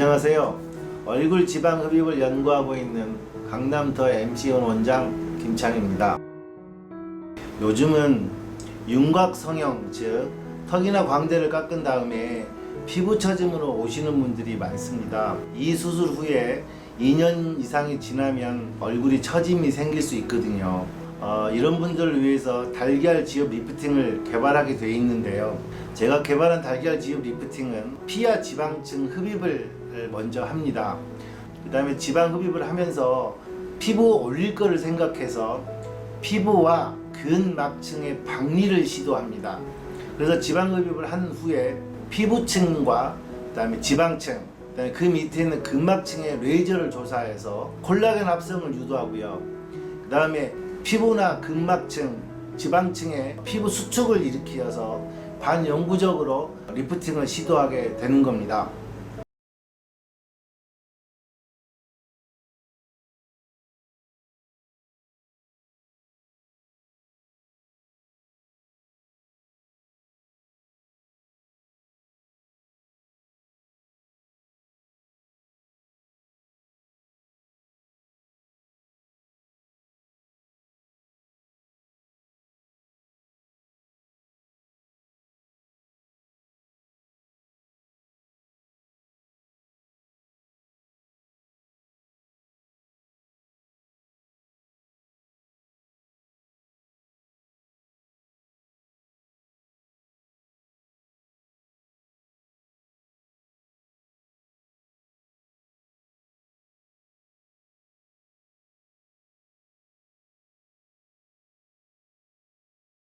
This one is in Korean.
안녕하세요. 얼굴 지방 흡입을 연구하고 있는 강남더 MC원 원장 김창입니다. 요즘은 윤곽 성형 즉 턱이나 광대를 깎은 다음에 피부 처짐으로 오시는 분들이 많습니다. 이 수술 후에 2년 이상이 지나면 얼굴이 처짐이 생길 수 있거든요. 어, 이런 분들을 위해서 달걀 지압 리프팅을 개발하게 돼 있는데요. 제가 개발한 달걀 지압 리프팅은 피하 지방층 흡입을 먼저 합니다. 그 다음에 지방 흡입을 하면서 피부 올릴 거를 생각해서 피부와 근막층의 박리를 시도합니다. 그래서 지방 흡입을 한 후에 피부층과 그다음에 지방층, 그다음에 그 밑에 있는 근막층의 레이저를 조사해서 콜라겐 합성을 유도하고요. 그다음에 피부나 근막층, 지방층의 피부 수축을 일으키어서 반영구적으로 리프팅을 시도하게 되는 겁니다.